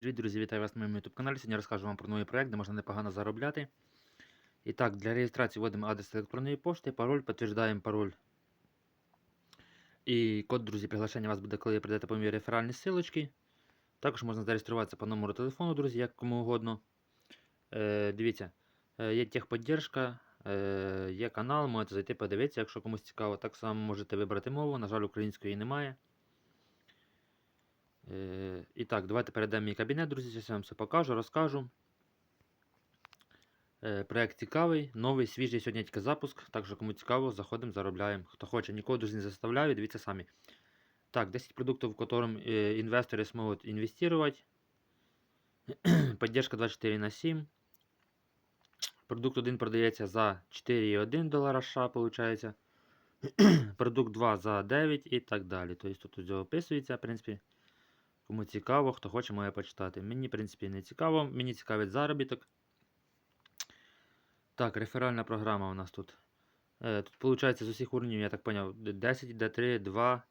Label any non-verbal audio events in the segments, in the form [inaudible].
Привіт, друзі, вітаю вас на моєму YouTube каналі. Сьогодні розкажу вам про новий проект, де можна непогано заробляти. І так, для реєстрації вводимо адрес електронної пошти, пароль, підтверджуємо пароль. І код, друзі, приглашення вас буде, коли прийдете по мої реферальні ссылочки. Також можна зареєструватися по номеру телефону, друзі, як кому угодно. Е, дивіться, е, є техподдержка, е, є канал, можете зайти подивитися, якщо комусь цікаво. Так само можете вибрати мову. На жаль, української немає. Е, І так, давайте перейдемо в мій кабінет, друзі. Зараз я вам все покажу, розкажу. Е, Проект цікавий, новий, свіжий сьогодні тільки запуск. Так що кому цікаво, заходимо, заробляємо. Хто хоче, нікого дуже не заставляю, дивіться самі. Так, 10 продуктов, в котором э, инвесторы смогут инвестировать. [clears throat] Поддержка 24 на 7. Продукт 1 продається за 4,1 долара США, виходить. [clears throat] Продукт 2 за 9 і так далі. Тобто тут описується, в принципі. Кому цікаво, хто хоче, має почитати. Мені, в принципі, не цікаво. Мені цікавить заробіток. Так, реферальна програма у нас тут. Е, Тут, виходить, з усіх уровнів, я так зрозумів, 10, D3, 2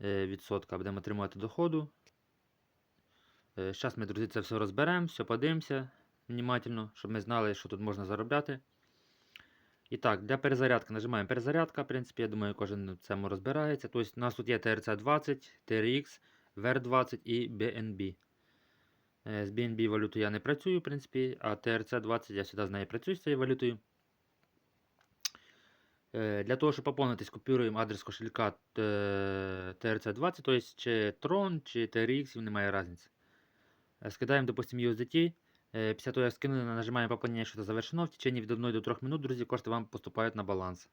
е, відсотка будемо отримувати доходу. Зараз ми, друзі, це все розберемо, все подивимося внимательно, щоб ми знали, що тут можна заробляти. І так, для перезарядки нажимаємо перезарядка. В принципі, я думаю, кожен цьому розбирається. Тобто, у нас тут є TRC20, TRX, VR20 і BNB. Е, З BNB валютою я не працюю, в принципі, а TRC20 я сюди з нею працюю з цією валютою. Е, Для того, щоб поповнитись, копіруємо адрес кошелька TRC20, тобто чи Tron, чи TRX, немає різниці. Е, Скидаємо, допустим, USDT. Е, Після того, як скинули, нажимаємо поповнення, що це завершено. В течение від 1 до 3 минут, друзі, кошти вам поступають на баланс.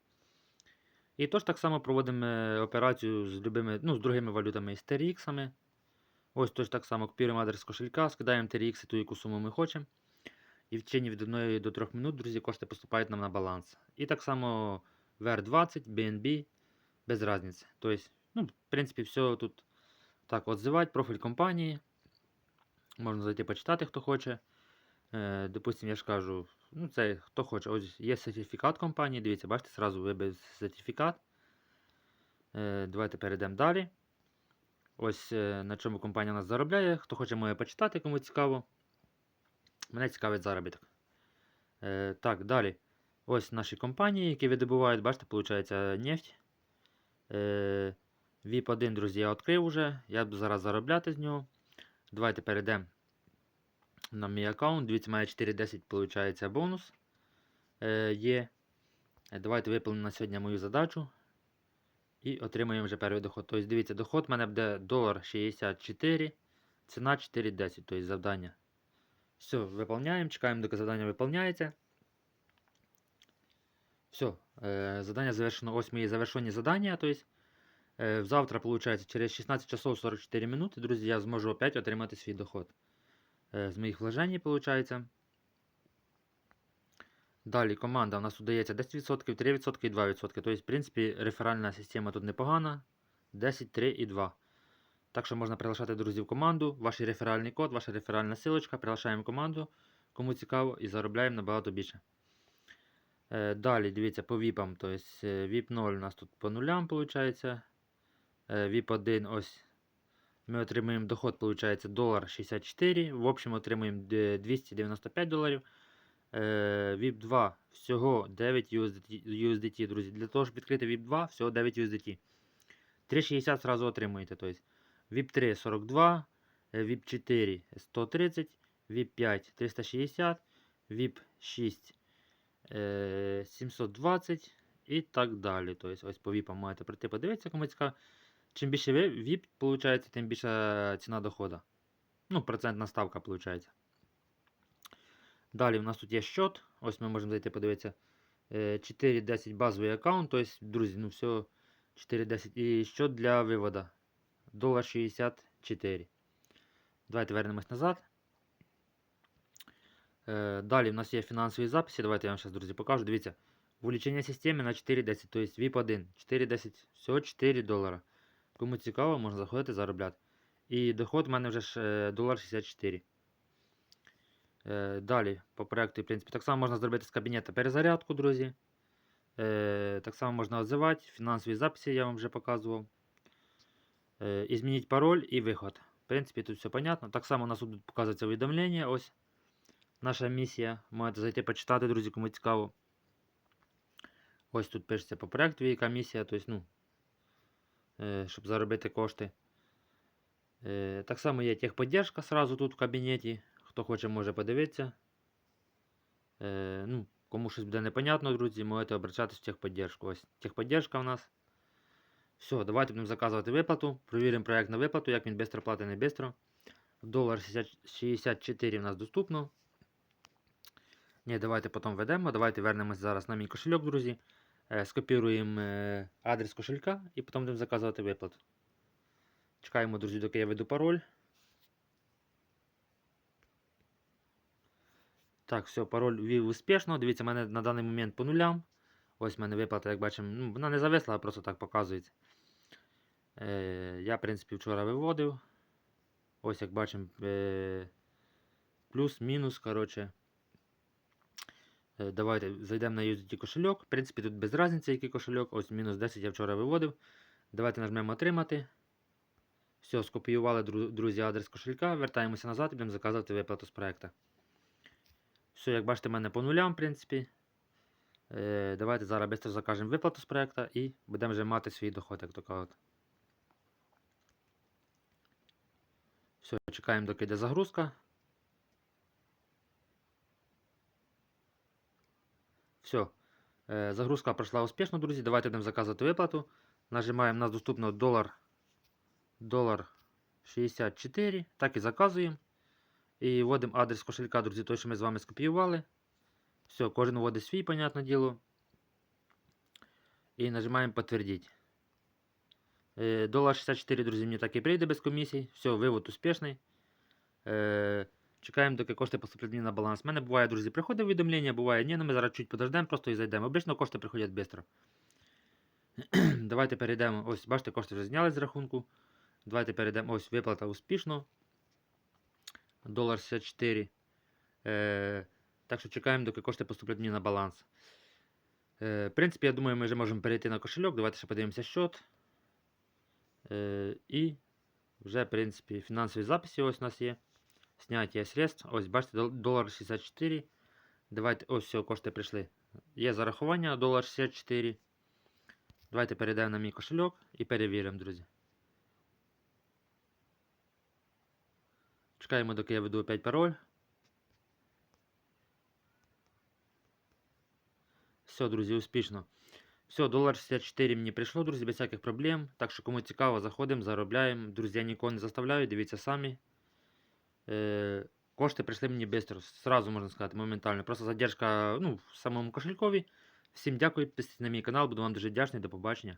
І тож так само проводимо е, операцію з, любими, ну, з другими валютами з TRX. Ось тож так само копіруємо адрес кошелька, скидаємо TRX ту, яку суму ми хочемо. І в течение від 1 до 3 минут, друзі, кошти поступають нам на баланс. І так само VR20, BNB, без різниці. Тобто, ну, в принципі, все тут так отзивати, профіль компанії. Можна зайти почитати, хто хоче. Е, допустим, я ж кажу, ну це хто хоче. Ось є сертифікат компанії. Дивіться, бачите, зразу вибив сертифікат. Е, давайте перейдемо далі. Ось е, на чому компанія нас заробляє. Хто хоче, може почитати, кому цікаво. Мене цікавить заробіток. Е, так, далі. Ось наші компанії, які видобувають, бачите, виходить нефть. Е, VIP1, друзі, я відкрив вже. Я буду зараз заробляти з нього. Давайте перейдемо на мій аккаунт. Дивіться, має 4.10 виходить бонус. Е, є. Е, Давайте виповнимо на сьогодні мою задачу. І отримаємо вже перший доход. Тобто, дивіться, доход в мене буде долар 64, ціна 4.10, тобто завдання. Все, виповняємо, чекаємо, доки завдання виповняється. Все, е, задання завершено. Ось мої завершені задання. Тобто, е, завтра, виходить, через 16 часов 44 минути, друзі, я зможу опять отримати свій доход. Е, з моїх вложень, виходить. Далі команда у нас удається 10%, 3% і 2%. Тобто, в принципі, реферальна система тут непогана. 10, 3 і 2. Так що можна приглашати друзів в команду, ваш реферальний код, ваша реферальна силочка, приглашаємо команду, кому цікаво, і заробляємо набагато більше. Е, далі, дивіться, по віпам. Тобто, VIP 0 у нас тут по нулям, виходить. VIP 1 ось. Ми отримуємо доход, виходить, долар 64. В общем, отримуємо 295 доларів. Е, VIP 2 всього 9 USDT, друзі. Для того, щоб відкрити VIP 2, всього 9 USDT. 360 зразу отримуєте. Тобто, VIP 3 42, е, VIP 4 130, VIP 5 360, VIP 6 е, 720 і так далі. Тобто, ось по VIP маєте прийти подивитися, кому цікаво. Чим більше VIP, виходить, тим більша ціна доходу. Ну, процентна ставка, виходить. Далі у нас тут є счет. Ось ми можемо зайти подивитися. Е, 4.10 базовий аккаунт. Тобто, друзі, ну все 4.10. І счет для виводу. Долар 64. Давайте вернемось назад. Е, Далі у нас є фінансові записи. Давайте я вам зараз, друзі, покажу. Дивіться. Вилічення системи на 4.10, тобто VIP 1. 4.10. Всього 4 долара. Кому цікаво, можна заходити заробляти. І доход у мене вже ж е, долар 64. Е, Далі, по проекту, в принципі, так само можна зробити з кабінету перезарядку, друзі. Е, Так само можна отзивати. Фінансові записи я вам вже показував. І змінити пароль і виход. В принципі, тут все понятно. Так само у нас тут будуть показуватися повідомлення. Ось наша місія. Можете зайти почитати, друзі, кому цікаво. Ось тут пишеться по проекту, яка місія, тобто, ну, щоб заробити кошти. Е, Так само є техподдержка сразу тут в кабінеті. Хто хоче, може подивитися. Е, ну, кому щось буде непонятно, друзі, можете обращатися в техподдержку. Ось техподдержка у нас. Все, давайте будемо заказувати виплату. Провіримо проект на виплату, як він швидко платить, не швидко. Долар 60 64 у нас доступно. Ні, давайте потім ведемо. Давайте вернемось зараз на мій кошельок, друзі. Е, скопіруємо е, адрес кошелька і потім будемо заказувати виплату. Чекаємо, друзі, доки я веду пароль. Так, все, пароль ввів успішно. Дивіться, в мене на даний момент по нулям. Ось в мене виплата, як бачимо, ну, вона не зависла, а просто так показується. Е, я, в принципі, вчора виводив. Ось як бачимо, е, плюс-мінус, коротше. Е, давайте зайдемо на USDT кошельок. В принципі, тут без різниці, який кошельок. Ось мінус 10 я вчора виводив. Давайте нажмемо отримати. Все, скопіювали, друзі, адрес кошелька. Вертаємося назад і будемо заказувати виплату з проекту. Все, як бачите, в мене по нулям, в принципі. Е, давайте зараз швидко закажемо виплату з проекту і будемо вже мати свій доход, як то кажуть. Все, чекаємо, доки йде загрузка. Все. Е, загрузка пройшла успішно, друзі. Давайте будемо заказувати виплату. Нажимаємо, нас доступно долар, долар 64. Так і заказуємо. І вводимо адрес кошелька, друзі, той, що ми з вами скопіювали. Все, кожен вводить свій, понятне діло. І нажимаємо підтвердити. Е, Долар 64, друзі, мені так і прийде без комісій. Все, вивод успішний. Чекаємо, доки кошти поступлять мені на баланс. У мене буває, друзі, приходить повідомлення, буває ні, ну ми зараз чуть подождемо, просто і зайдемо. Обично кошти приходять швидко. [clears throat] Давайте перейдемо. Ось, бачите, кошти вже зняли з рахунку. Давайте перейдемо. Ось виплата успішно. Долар 64. Е, так що чекаємо, доки кошти поступлять мені на баланс. Е, в принципі, я думаю, ми вже можемо перейти на кошельок. Давайте ще подивимося счет. Е, і вже, в принципі, фінансові записи ось у нас є. Сняття средств. Ось, бачите, дол- долар 64. Давайте, ось все, кошти прийшли. Є зарахування, долар 64. Давайте перейдемо на мій кошельок і перевіримо, друзі. Чекаємо, доки я веду опять пароль. Все, друзі, успішно. Все, долар 64 мені прийшло, друзі, без всяких проблем. Так що, кому цікаво, заходимо, заробляємо. Друзі, я нікого не заставляю, дивіться самі. Е, кошти прийшли мені швидко, сразу можна сказати, моментально. Просто задержка ну, в самому кошелькові. Всім дякую, підписуйтесь на мій канал, буду вам дуже вдячний. До побачення.